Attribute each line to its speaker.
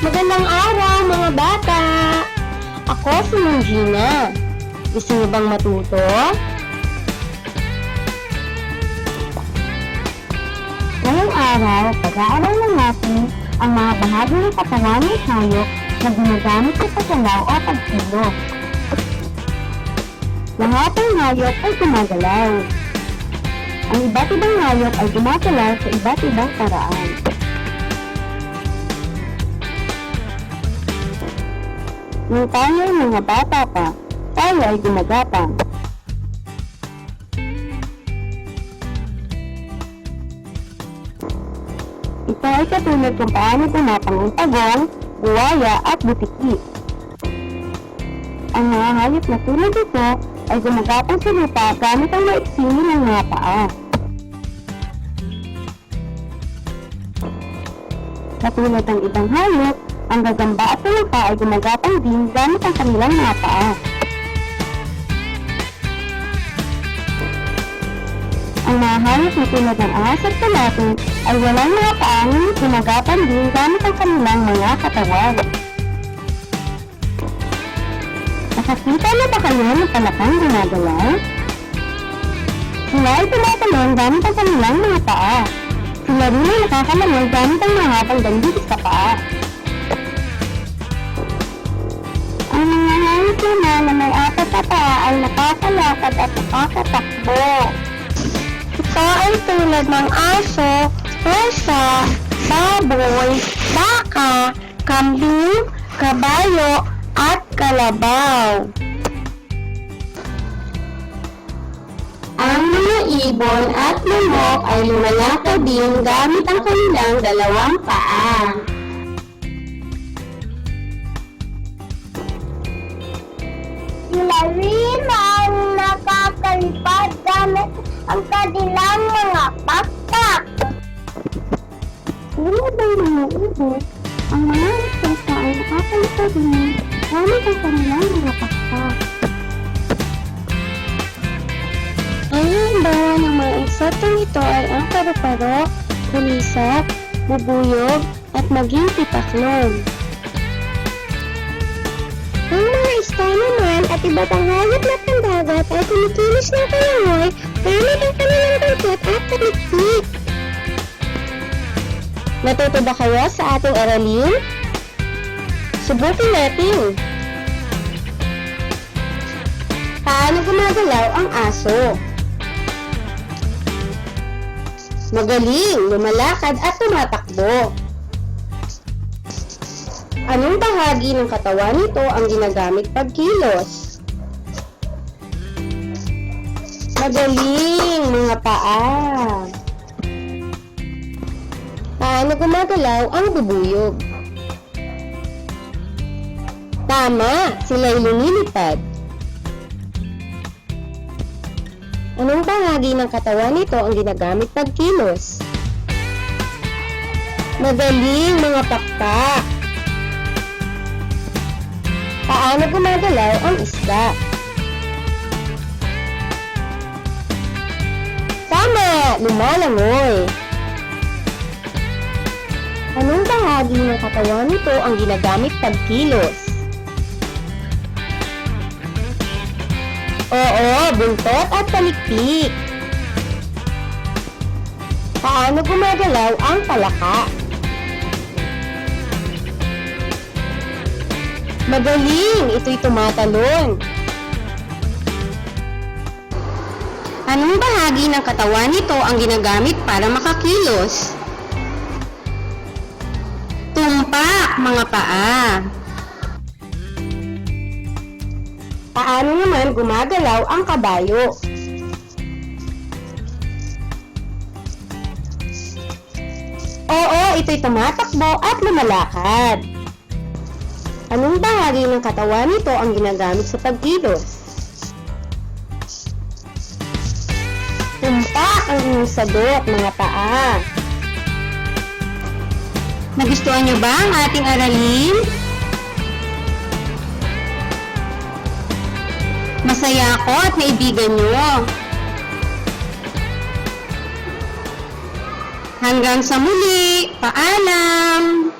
Speaker 1: Magandang araw mga bata! Ako si Mangina. Gusto niyo bang matuto? Ngayong araw, pag-aaralan natin ang mga bahagi ng katawan ng hayop na ginagamit sa paggalaw o pagkilo. Lahat ng hayop ay gumagalaw. Ang iba't ibang hayop ay gumagalaw sa iba't ibang paraan. Nung tayo ay mga bata pa, tayo ay gumagapang. Ito ay katulad kung paano gumapang ang tagong, buwaya at butiki. Ang mga hayop na tulad ito ay gumagapang sa lupa gamit ang maiksing ng mga paa. Katulad ng ibang hayop, ang gagamba at tulapa ay gumagapang din gamit ang kanilang mga paa. Ang mga hayop na tulad ng ahas at kalapin ay walang mga paa ngunit gumagapang din gamit ang kanilang mga katawan. Nakakita na ba kayo ng palakang ginagalaw? Sila ay tumatalon gamit ang kanilang mga paa. Sila rin ay nakakalamay gamit ang mahabang dambis sa paa. Ang mga hayop naman na may apat na paa ay nakakalakad at nakakatakbo. Ito ay tulad ng aso, pusa, baboy, baka, kambing, kabayo, at kalabaw. Ang mga ibon at manok ay lumalakad din gamit ang kanilang dalawang paa. Gamit ang kanilang mga pakpak. Tulad ng mga ibon, ang mga insekto ay nakakalipad din gamit ang kanilang mga pakpak. Ang halimbawa ng mga insektong ito ay ang paru-paro, kulisak, bubuyog, at maging tipaklon. Ang mga naman at iba pang hayop na pandagat ay kumikilos ng kalangoy gamit ang kanilang bangkot at palikpik. Natuto ba kayo sa ating aralin? Subukin natin. Paano gumagalaw ang aso? Magaling, lumalakad at tumatakbo. Anong bahagi ng katawan nito ang ginagamit pagkilos? Magaling, mga paa. Paano gumagalaw ang bubuyog? Tama, sila'y lumilipad. Anong bahagi ng katawan nito ang ginagamit pagkilos? Magaling, mga pakpak. Paano gumagalaw ang isda? Tama! Lumalangoy! Anong bahagi ng katawan nito ang ginagamit pagkilos? Oo, buntot at palikpik. Paano gumagalaw ang palaka? Magaling! Ito'y tumatalon. Anong bahagi ng katawan nito ang ginagamit para makakilos? Tumpak, mga paa. Paano naman gumagalaw ang kabayo? Oo, ito'y tumatakbo at lumalakad. Anong bahagi ng katawan nito ang ginagamit sa pagkilos? Tumpak ang inyong sagot, mga paa. Nagustuhan niyo ba ang ating aralin? Masaya ako at naibigan niyo. Hanggang sa muli, paalam!